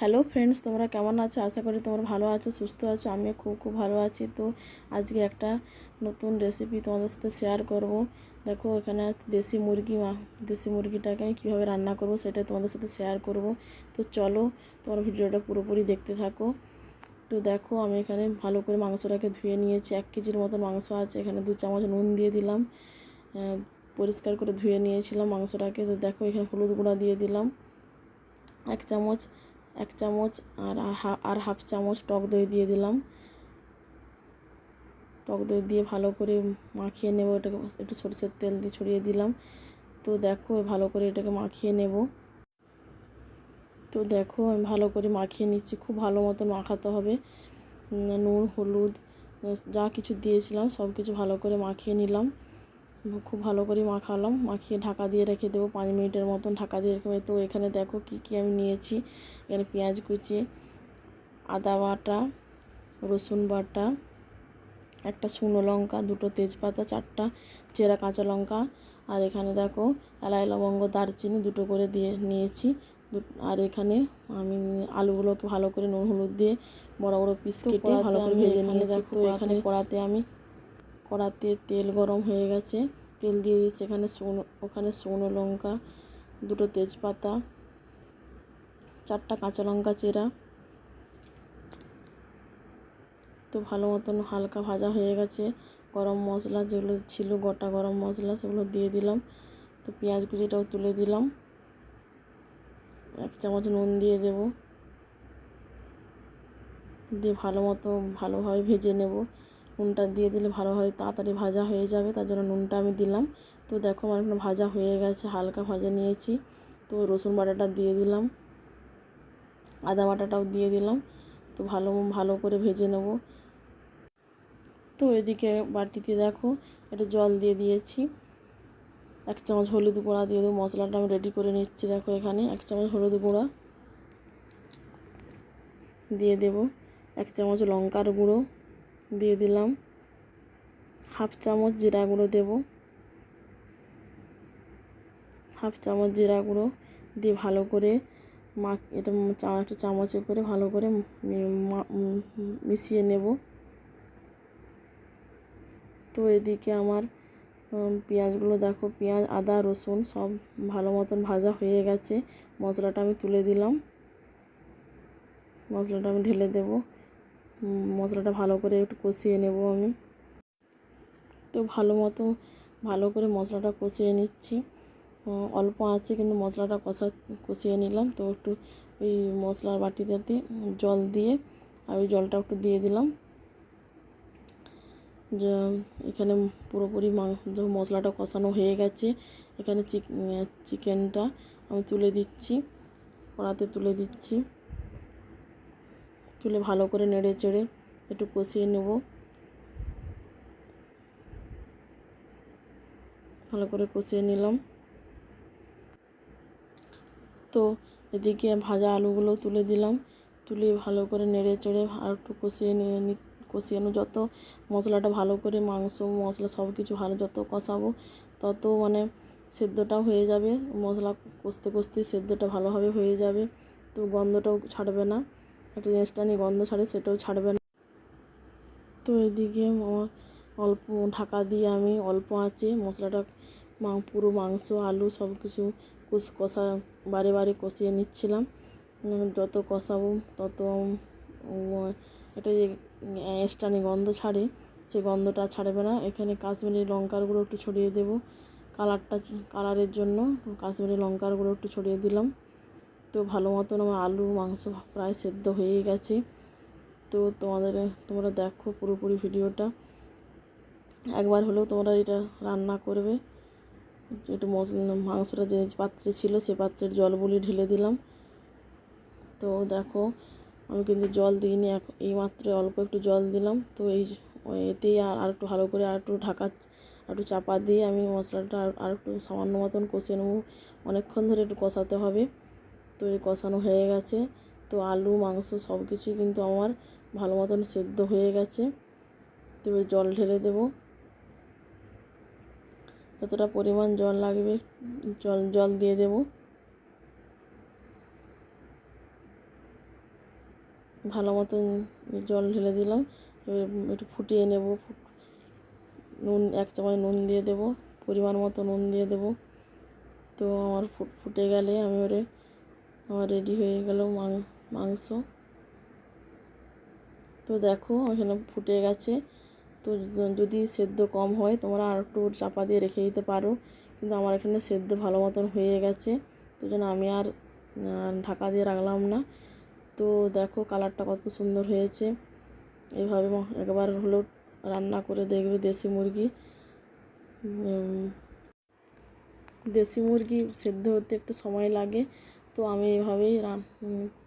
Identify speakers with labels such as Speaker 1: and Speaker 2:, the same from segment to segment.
Speaker 1: Hello friends, তোমরা কেমন আছো? আশা করি তোমরা ভালো আছো, সুস্থ আছো আমি খুব খুব ভালো আছি। তো আজকে একটা নতুন রেসিপি তোমাদের সাথে শেয়ার করব। দেখো, এখানে দেশি মুরগি মা, দেশি মুরগিটাকে আমি কীভাবে রান্না করব সেটা তোমাদের সাথে শেয়ার করব। তো চলো, তোমার ভিডিওটা পুরোপুরি দেখতে থাকো। তো দেখো, আমি এখানে ভালো করে মাংসটাকে ধুয়ে নিয়েছি, এক কেজির মতো মাংস আছে, এখানে দু চামচ নুন দিয়ে দিলাম। পরিষ্কার করে ধুয়ে নিয়েছিলাম মাংসটাকে। তো দেখো, এখানে হলুদ গুঁড়া দিয়ে দিলাম। এক চামচ এক চামচ আর আর হাফ চামচ টক দই দিয়ে দিলাম। টক দই দিয়ে ভালো করে মাখিয়ে নেব। এটাকে একটু সরষের তেল দিয়ে ছড়িয়ে দিলাম। তো দেখো, ভালো করে এটাকে মাখিয়ে নেব। তো দেখো, আমি ভালো করে মাখিয়ে নিচ্ছি। খুব ভালো মতো মাখাতে হবে। নুন, হলুদ, যা কিছু দিয়েছিলাম সব কিছু ভালো করে মাখিয়ে নিলাম। খুব ভালো করে মাখালাম। মাখিয়ে ঢাকা দিয়ে রেখে দেবো পাঁচ মিনিটের মতন ঢাকা দিয়ে রেখে তো এখানে দেখো কি কি আমি নিয়েছি। এখানে পেঁয়াজ কুচি আদা বাটা রসুন বাটা একটা শুকনো লঙ্কা দুটো তেজপাতা চারটা চেরা কাঁচা লঙ্কা আর এখানে দেখো এলাই লবঙ্গ দারচিনি দুটো করে দিয়ে নিয়েছি। আর এখানে আমি আলুগুলোকে ভালো করে নুন হলুদ দিয়ে বড় বড় পিস কেটে ভালো করে ভেজে নিয়েছি। তো এখানে কড়াতে আমি কড়াতে তেল গরম হয়ে গেছে। তেল দিয়ে দিয়েছি, এখানে শুকনো ওখানে শুকনো লঙ্কা, দুটো তেজপাতা, চারটা কাঁচা লঙ্কা চেরা। তো ভালো মতন হালকা ভাজা হয়ে গেছে। গরম মশলা যেগুলো ছিল, গোটা গরম মশলা সেগুলো দিয়ে দিলাম। তো পেঁয়াজ কুচিটাও তুলে দিলাম। এক চামচ নুন দিয়ে দেব। দিয়ে ভালো মতো ভালোভাবে ভেজে নেব। নুনটা দিয়ে দিলে ভালোভাবে তাড়াতাড়ি ভাজা হয়ে যাবে, তার জন্য নুনটা আমি দিলাম। তো দেখো আমার ভাজা হয়ে গেছে, হালকা ভাজা নিয়েছি। তো রসুন বাটাটা দিয়ে দিলাম, আদা বাটাটাও দিয়ে দিলাম। তো ভালো ভালো করে ভেজে নেব। তো এদিকে বাটিতে দেখো, একটু জল দিয়ে দিয়েছি। এক চামচ হলুদ গুঁড়া দিয়ে দেবো, মশলাটা আমি রেডি করে নিচ্ছি দেখো এখানে, এক চামচ হলুদ গুঁড়া দিয়ে দেব। এক চামচ লঙ্কার গুঁড়ো দিয়ে দিলাম। হাফ চামচ জিরা গুঁড়ো দেব। হাফ চামচ জিরা গুঁড়ো দিয়ে ভালো করে মা এটা একটা চামচে করে ভালো করে মিশিয়ে নেব। তো এদিকে আমার পেঁয়াজগুলো দেখো, পেঁয়াজ, আদা, রসুন সব ভালো মতন ভাজা হয়ে গেছে। মশলাটা আমি তুলে দিলাম। মশলাটা আমি ঢেলে দেব। মশলাটা ভালো করে একটু কষিয়ে নেব আমি। তো ভালো মতো ভালো করে মশলাটা কষিয়ে নিচ্ছি। অল্প আছে কিন্তু মশলাটা কষা, কষিয়ে নিলাম। তো একটু ওই মশলার বাটিটাতে জল দিয়ে আর ওই জলটা একটু দিয়ে দিলাম। এখানে পুরোপুরি মাং- যখন মশলাটা কষানো হয়ে গেছে, এখানে চিক- চিকেনটা আমি তুলে দিচ্ছি, কড়াতে তুলে দিচ্ছি। তুলে ভালো করে নেড়ে চেড়ে একটু কষিয়ে নেব। ভালো করে কষিয়ে নিলাম। তো এদিকে ভাজা আলুগুলো তুলে দিলাম। তুলে ভালো করে নেড়ে চেড়ে আর একটু কষিয়ে নিয়ে নি- কষিয়ানো যত মশলাটা ভালো করে মাংস, মশলা সব কিছু ভালো যত কষাবো তত মানে সেদ্ধটা হয়ে যাবে। মশলা কষতে কষতে সেদ্ধটা ভালোভাবে হয়ে যাবে। তো গন্ধটাও ছাড়বে না। একটা রেস্টানি গন্ধ ছাড়ে, সেটাও ছাড়বে না। তো এদিকে আমার অল্প ঢাকা দিয়ে আমি অল্প আঁচে মশলাটা, মা- পুরো মাংস, আলু সব কিছু কুস কষা, বারে বারে কষিয়ে নিচ্ছিলাম। যত কষাবো তত এটা যে এস্টানি গন্ধ ছাড়ে, সে গন্ধটা ছাড়বে না। এখানে কাশ্মীরি লঙ্কার গুঁড়ো একটু ছড়িয়ে দেবো। কালারটা, কালারের জন্য কাশ্মীরি লঙ্কার গুঁড়ো একটু ছড়িয়ে দিলাম। তো ভালো মতন আমার আলু, মাংস প্রায় সেদ্ধ হয়ে গেছে। তো তোমাদের, তোমরা দেখো পুরোপুরি ভিডিওটা। একবার হলেও তোমরা এটা রান্না করবে। একটু মশলা, মাংসটা যে পাত্রে ছিল সে পাত্রের জল বলি ঢেলে দিলাম। তো দেখো, আমি কিন্তু জল দিইনি, এক- এই মাত্র অল্প একটু জল দিলাম। তো এই, এতেই আর একটু ভালো করে আর একটু ঢাকা একটু চাপা দিয়ে আমি মশলাটা আর একটু সামান্য মতন কষে নেব। অনেকক্ষণ ধরে একটু কষাতে হবে। তো এই কষানো হয়ে গেছে। তো আলু, মাংস সব কিছুই কিন্তু আমার ভালো মতন সেদ্ধ হয়ে গেছে। তো এবার জল ঢেলে দেবো। যতটা পরিমাণ জল লাগবে, জল জল দিয়ে দেবো। ভালো মতন জল ঢেলে দিলাম। একটু ফুটিয়ে নেব। নুন, এক চামচ নুন দিয়ে দেব। পরিমাণ মতো নুন দিয়ে দেব। তো আমার ফুটে গেলে আমি ওরে আমার রেডি হয়ে গেল মাংস। তো দেখো, এখানে ফুটে গেছে। তো যদি সেদ্ধ কম হয়, তোমরা আর একটু চাপা দিয়ে রেখে দিতে পারো। কিন্তু আমার এখানে সেদ্ধ ভালো মতন হয়ে গেছে। তো জন্য আমি আর ঢাকা দিয়ে রাখলাম না। তো দেখো, কালারটা কত সুন্দর হয়েছে। এভাবে একবার হলো রান্না করে দেখবে দেশি মুরগি। দেশি মুরগি সেদ্ধ হতে একটু সময় লাগে। তো আমি এভাবেই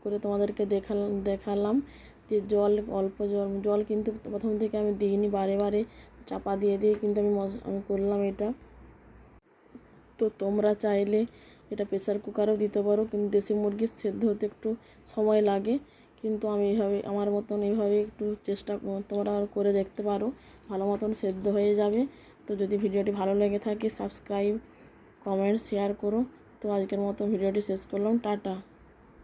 Speaker 1: করে তোমাদেরকে দেখালাম দেখালাম যে জল অল্প জল জল কিন্তু প্রথম থেকে আমি দিইনি, বারে বারে চাপা দিয়ে দিয়ে কিন্তু আমি আমি করলাম এটা। তো তোমরা চাইলে এটা প্রেসার কুকারেও দিতে পারো, কিন্তু দেশি মুরগির সেদ্ধ হতে একটু সময় লাগে। কিন্তু আমি এইভাবে আমার মতন এইভাবে একটু চেষ্টা তোমরা করে দেখতে পারো, ভালো মতন সেদ্ধ হয়ে যাবে। তো যদি ভিডিওটি ভালো লেগে থাকে সাবস্ক্রাইব কমেন্ট শেয়ার করো। তো আজকের মতো ভিডিওটি শেষ করলাম টাটা।